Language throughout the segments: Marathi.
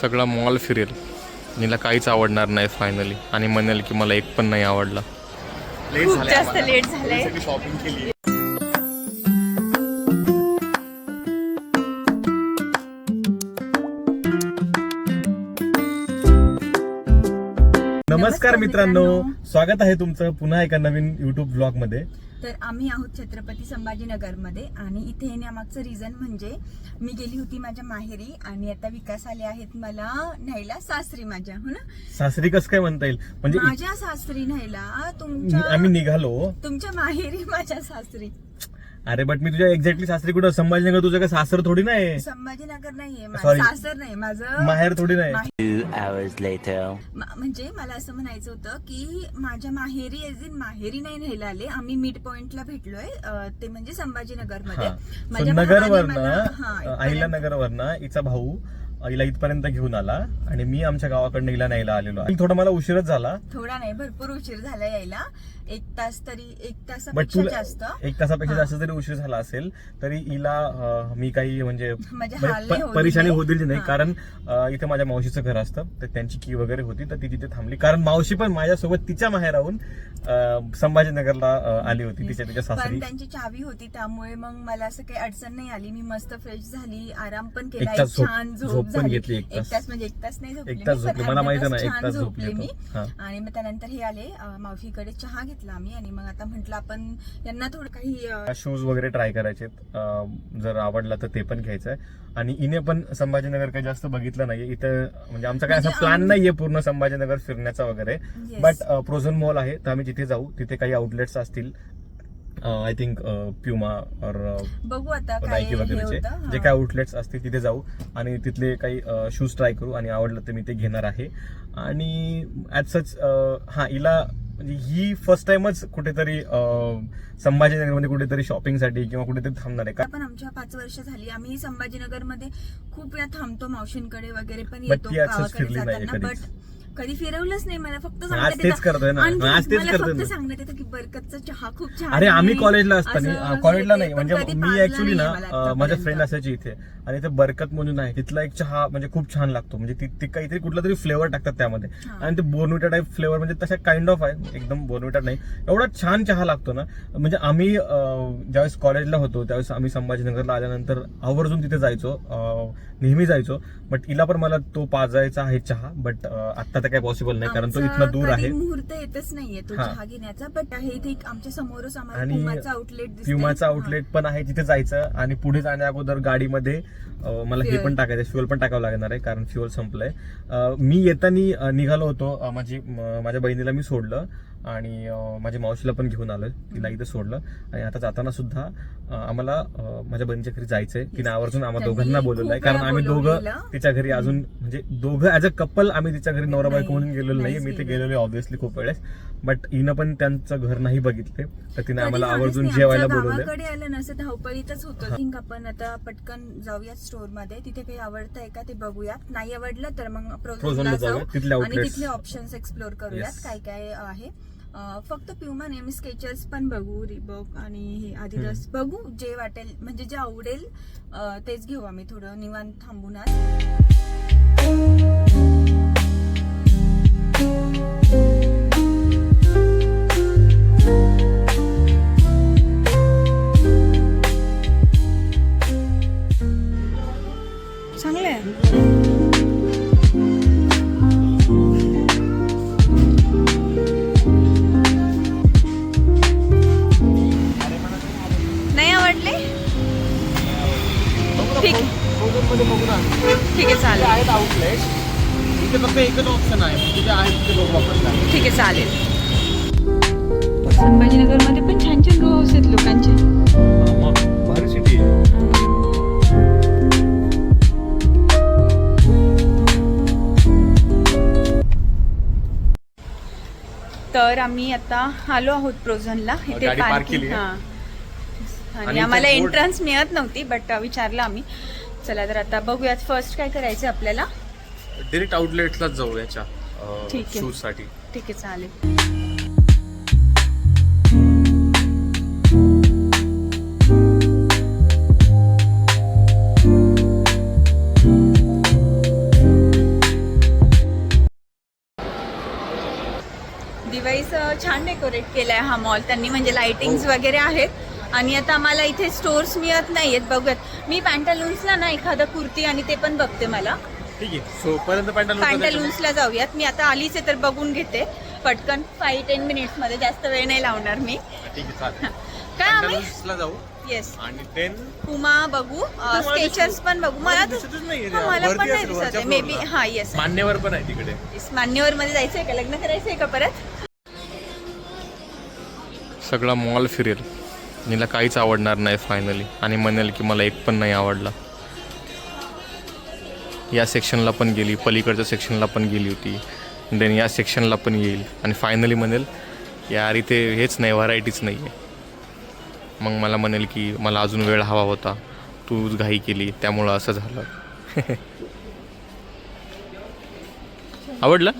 सगळा मॉल फिरेल. नीला काहीच आवडणार नाही फायनली आणि म्हणेल की मला एक पण नाही आवडला. लेट झालंय. शॉपिंग केली. नमस्कार मित्रांनो. स्वागत आहे तुमचं पुन्हा एका नवीन युट्यूब ब्लॉगमध्ये तर आम्ही आहोत छत्रपती संभाजीनगरमध्ये आणि इथे येण्यामागचं रिझन म्हणजे मी गेली होती माझ्या माहेरी आणि आता विकास आले आहेत मला न्यायला सासरी माझ्या हो ना? सासरी कसं काय म्हणता येईल? म्हणजे माझ्या सासरी न्यायला तुमच्या आम्ही निघालो. तुमच्या माहेरी माझ्या सासरी. अरे बट मी तुझ्या एक्झॅक्टली सासरी कुठं? संभाजीनगर तुझं काय सासर थोडी नाही? संभाजीनगर नाहीये. Sorry. सासर नाही माझं माहेर थोडी नाही. माहेर- Two hours later. मा- म्हणजे मला असं म्हणायचं होतं की माझ्या माहेरी एज इन माहेरी नाही न्यायला आले. आम्ही मिड पॉइंटला भेटलोय अं, ते म्हणजे संभाजीनगरमध्ये नगरवरनं हा, अहिल्या इथपर्यंत- नगरवरनं हिचा भाऊ हिला इथपर्यंत घेऊन आला आणि मी आमच्या गावाकडनं हिला न्यायला आलेलो आहे. थोडा मला उशीरच झाला. थोडा नाही भरपूर उशीर झाला यायला. एक तास तरी एक बट तासापेक्षा तुला जास्त. एक तासापेक्षा. जास्त जरी उशीर झाला असेल तरी हिला अं, मी काही म्हणजे म्हणजे हाल नाही प- होऊ परेशानी दिले. दिली नाही. हा. कारण अं, इथे माझ्या मावशीचं घर असतं तर त्यांची की वगैरे होती तर ती तिथे थांबली. कारण मावशी पण माझ्यासोबत तिच्या माहेराहून अं, संभाजीनगरला अं, आली होती तिच्या तिच्या सासरी. त्यांची चावी होती त्यामुळे मग मला असं काही अडचण नाही आली. मी मस्त फ्रेश झाली आराम पण केला. एक तास एक झोप- छान झोप झोप पण. घेतली एक तास. तास म्हणजे एक तास नाही झोपली एक तास झोपली. मला माहिती नाही, एक तास झोपले मी. आणि मग त्यानंतर हे आले मावशीकडे चहा घेतला आम्ही आणि मग आता म्हंटल आपण यांना थोडं काही शूज वगैरे ट्राय करायचे जर आवडला तर ते पण घ्यायचंय आणि इने पण संभाजीनगर काही जास्त बघितलं नाहीये इथं म्हणजे आमचा काय असा म्हणजे प्लॅन आम्ही- नाहीये पूर्ण संभाजीनगर फिरण्याचा वगैरे. बट प्रोझन मॉल आहे तर आम्ही तिथे जाऊ तिथे काही आउटलेट्स असतील आय थिंक प्युमा और बघू आता काय नायकी वगैरेचे जे. काय आउटलेट्स असतील तिथे जाऊ आणि तिथले काही शूज ट्राय करू आणि आवडलं तर मी ते घेणार आहे. आणि ऍट सच हा हिला म्हणजे ही फर्स्ट टाइमच कुठेतरी संभाजीनगरमध्ये कुठेतरी शॉपिंगसाठी किंवा कुठेतरी थांबणार आहे. का पण आमच्या पाच वर्ष झाली. आम्ही संभाजीनगरमध्ये खूप वेळा थांबतो मावशींकडे वगैरे पण येतो फिरली कधीच. बट कधी फिरवलंच नाही मला. फक्त. सांगण्यात येतं की बरकतचा चहा खूप छान अरे आम्ही आहे. कॉलेजला असं असताना कॉलेजला ते नाही म्हणजे कधी मी पाजला ऍक्च्युली ना नाहीये मला अं, माझ्या आतापर्यंत. फ्रेंड असायची इथे. आणि ते बरकत म्हणून आहे. तिथला एक चहा म्हणजे खूप छान लागतो. म्हणजे ती- ती काहीतरी कुठला तरी फ्लेवर टाकतात त्यामध्ये. आणि ते बोर्नविटा टाईप फ्लेवर म्हणजे तशा काइंड ऑफ आहे. एकदम बोर्नविटा नाही. एवढा छान चहा लागतो ना. म्हणजे आम्ही अं, ज्यावेळेस कॉलेजला होतो त्यावेळेस आम्ही संभाजीनगरला आल्यानंतर आवर्जून तिथे जायचो. अं, नेहमी जायचो. बट हिला पण मला तो पाजायचा आहे चहा. बट आता तर काही पॉसिबल नाही कारण तो आमचा इथनं दूर कधी आहे. मुहूर्त येतच नाहीये तो हा. चहा घेण्याचा. बट आहे इथे एक आमच्या समोरच आम्हाला आणि पुमाचा आउटलेट दिसतंय. प्युमाचा हा. आउटलेट पण आहे तिथे जायचं आणि पुढे जाण्या अगोदर गाडीमध्ये मला हे. पण टाकायचं फ्युअल पण टाकावं लागणार आहे कारण फ्युअल संपलंय. मी येताना निघालो होतो. माझी माझ्या बहिणीला मी सोडलं आणि माझ्या मावशीला पण घेऊन आलोय. तिला इथे सोडलं. आणि आता जाताना सुद्धा आम्हाला माझ्या बहिणीच्या घरी जायचंय. तिने आवर्जून आम्हा त्यांनी दोघांना बोलवलंय. खूप कारण आम्ही दोघं. तिच्या घरी अजून म्हणजे दोघं ऍज अ कपल आम्ही तिच्या घरी नवरा बायको म्हणून गेलेलो नाही मी ते गेलो. गेलेलो ऑब्व्हियसली खूप वेळेस. बट हिनं पण त्यांचं घर नाही बघितले. तर तिने आम्हाला आवर्जून. जेवायला बोलवलं गावाकडे आलं धावपळीतच होतं. आपण आता पटकन जाऊया स्टोरमध्ये तिथे काही आवडतंय का ते बघूयात. नाही आवडलं तर मग प्रोझोनला जाऊ आणि. तिथले ऑप्शन्स एक्सप्लोर करूयात. काय काय आहे. फक्त प्युमा नेहमी स्केचर्स पण बघू रिबॉक आणि हे आदिदास बघू जे वाटेल. म्हणजे जे आवडेल तेच घेऊ आम्ही थोडं. निवांत थांबून आज चांगलं आहे. नाही आवडले? ठीक ठीक आहे चालेल. आहेत आउटलेट तिथे फक्त एकच ऑप्शन आहे. तिथे आहे तिथे बघू आपण ठीक आहे चालेल. संभाजीनगरमध्ये पण छान छान रो हाऊस आहेत लोकांचे. तर आम्ही आता आलो आहोत प्रोझनला इथे गाडी park parking- केली आहे. हा. आणि आणि आम्हाला इथे board- एंट्रन्स मिळत नव्हती बट विचारलं आम्ही चला तर आता बघूयात फर्स्ट काय करायचं आपल्याला डिरेक्ट आउटलेटलाच जाऊ याच्या ठीक आहे. शूजसाठी ठीक आहे चालेल छान डेकोरेट केलाय हा मॉल. त्यांनी म्हणजे लाइटिंग्स वगैरे आहेत. आणि आता आम्हाला इथे स्टोर्स मिळत नाहीयेत. बघूयात. मी पॅन्टालून्सला ना एखादा कुर्ती आणि ते पण बघते मला. ठीक आहे. सो पर्यंत पॅन्टल पॅन्टालून्सला जाऊयात. मी आता आलीच आहे तर बघून घेते. पटकन फाईव्ह टेन मिनिट्समध्ये जास्त वेळ नाही लावणार मी. ठीक आहे चालेल. काय आम्ही? पॅन्टलून्सला जाऊ. येस आणि देन पुमा बघू. स्केचर्स पण बघू. मला तर- दिसतच नाहीये हा, मला वरती पण नाही असेल, दिसत वरच्या आहे. मे बी floor ला. हा येस मान्यवर पण आहे तिकडे. मान्यवर मध्ये जायचंय का? लग्न करायचंय का परत? सगळा मॉल फिरेल. नीला काहीच आवडणार नाही फायनली आणि म्हणेल की मला एक पण नाही आवडला. या सेक्शनला पण गेली पलीकडच्या सेक्शनला पण गेली होती. देन या सेक्शनला पण येईल. आणि फायनली म्हणेल यार इथे हेच नाही व्हरायटीच नाही आहे मग मला म्हणेल की मला अजून वेळ हवा होता. तूच घाई केली त्यामुळं असं झालं. आवडलं?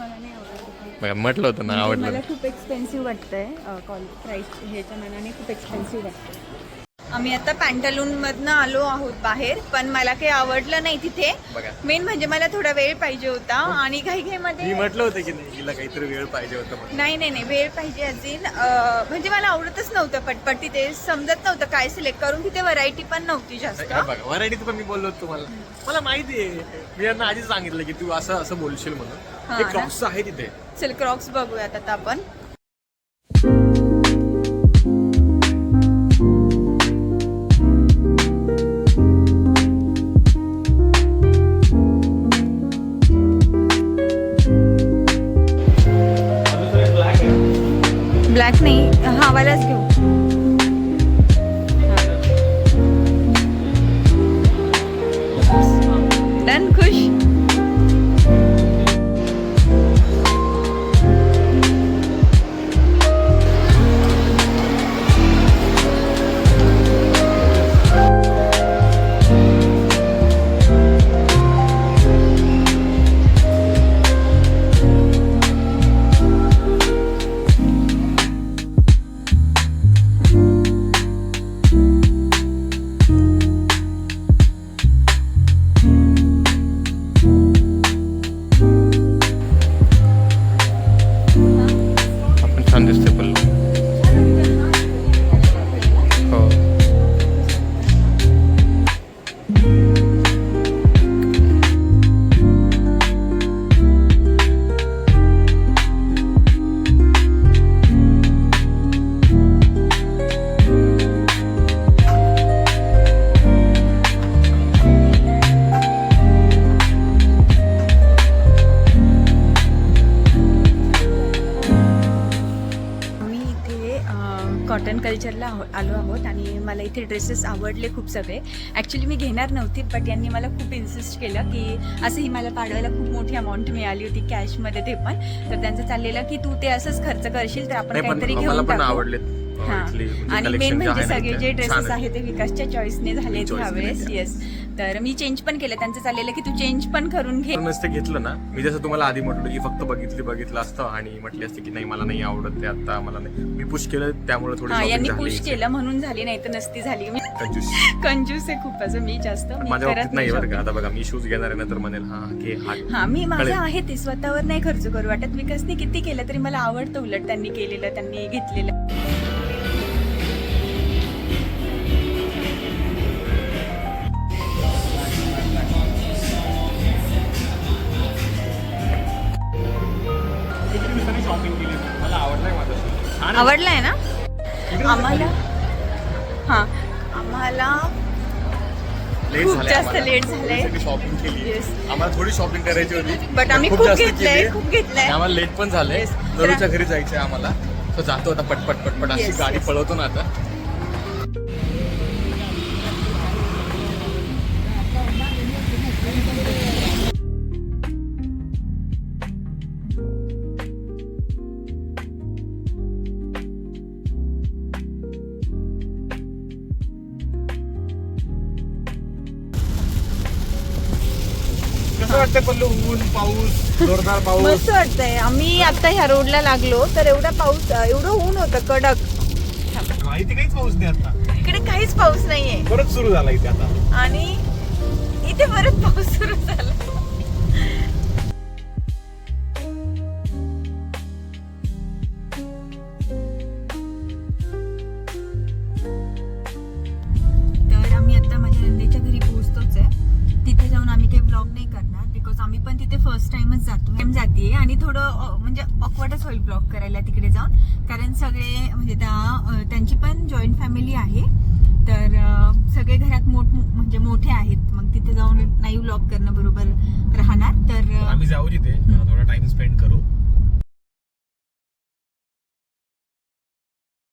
बघा म्हटलं होतं ना आवडलं मला खूप एक्सपेन्सिव्ह वाटतंय कॉल प्राइस ह्याच्या मनाने खूप एक्सपेन्सिव्ह वाटतंय. आम्ही आता पॅन्टालून मधनं आलो आहोत बाहेर पण मला काही आवडलं नाही तिथे. बघा. मेन म्हणजे मला थोडा वेळ पाहिजे होता आणि घाई मी मध्ये म्हटलं होतं की नाही हिला काहीतरी वेळ पाहिजे होतं म्हणून. नाही नाही नाही वेळ पाहिजे अजून अं, म्हणजे मला आवडतच नव्हतं पटपट तिथे समजत नव्हतं काय सिलेक्ट करून तिथे व्हरायटी पण नव्हती जास्त. हे बघा पण मी बोललो होतो तुम्हाला. मला माहिती आहे मी यांना आधीच सांगितलं की तू असं असं बोलशील म्हणून. हा ते ना? क्रॉक्स आहे तिथे चल क्रॉक्स बघूयात आता आपण ब्लॅक नाही हा वालाच घेऊ डन खुश? कल्चरला आलो आहोत आणि मला इथे ड्रेसेस आवडले खूप सगळे. ॲक्च्युली मी घेणार नव्हती बट यांनी मला खूप इन्सिस्ट केलं की असंही मला पाडवायला खूप मोठी अमाऊंट मिळाली होती कॅशमध्ये ते पण. तर त्यांचं चाललेलं की तू ते असंच खर्च करशील तर आपण काहीतरी घेऊन आवडलेत. हा. इथली म्हणजे आणि collection मेन जे म्हणजे आहे ना सगळे इथे जे छान ड्रेसेस आहे. आहेत ते विकासच्या चॉईसने झालेत choice ह्यावेळेस. येस तर मी चेंज पण केलं त्यांचं चाललेलं की तू चेंज पण करून घे पण ते घेतलं ना मी जसं तुम्हाला आधी म्हटलं की फक्त बघितली बघितलं असतं आणि म्हटली असते की नाही मला नाही आवडत ते आता मला नाही मी पुश केलं त्यामुळे थोडी हा shopping यांनी झाली पुश इथे. केलं म्हणून झाली नाही तर नसती झाली मी कंजूस. कंजूस आहे खूप असं मी जास्त मी माझ्या करत बाबतीत नाही बरं का shopping. आता बघा मी शूज घेणार आहे ना तर म्हणेल हा घे हा हा मी माझं कळेल. आहे ते स्वतःवर नाही खर्च करू वाटत विकासने किती केलं तरी मला आवडतं उलट त्यांनी केलेलं त्यांनी घेतलेलं आहे. आवडलाय ना आम्हाला हा आम्हाला खूप जास्त late झालंय. शॉपिंग केली. आम्हाला थोडी शॉपिंग करायची होती But आम्ही खूप घेतलंय. खूप घेतलंय. आम्हाला लेट पण झालंय. नरूच्या घरी जायचंय आम्हाला तर जातो आता पटपट पटपट अशी गाडी. पळवतो ना आता कसं वाटतं पल्लू ऊन पाऊस जोरदार पाऊस. मस्त वाटतंय. आम्ही आता ह्या रोडला लागलो तर एवढा पाऊस एवढं ऊन होतं कडक. माहिती काहीच पाऊस नाही आता. इकडे काहीच पाऊस नाहीये. परत सुरू झाला इथे आता. आणि इथे परत पाऊस सुरू झाला. थोडं म्हणजे ऑकवर्डच होईल ब्लॉग करायला तिकडे जाऊन. कारण सगळे म्हणजे त्या त्यांची पण जॉईंट फॅमिली आहे. तर सगळे घरात मोठ म्हणजे मोठे आहेत. मग तिथे जाऊन नाही व्लॉग करणं बरोबर राहणार. तर आम्ही जाऊ तिथे. थोडा टाइम स्पेंड करू.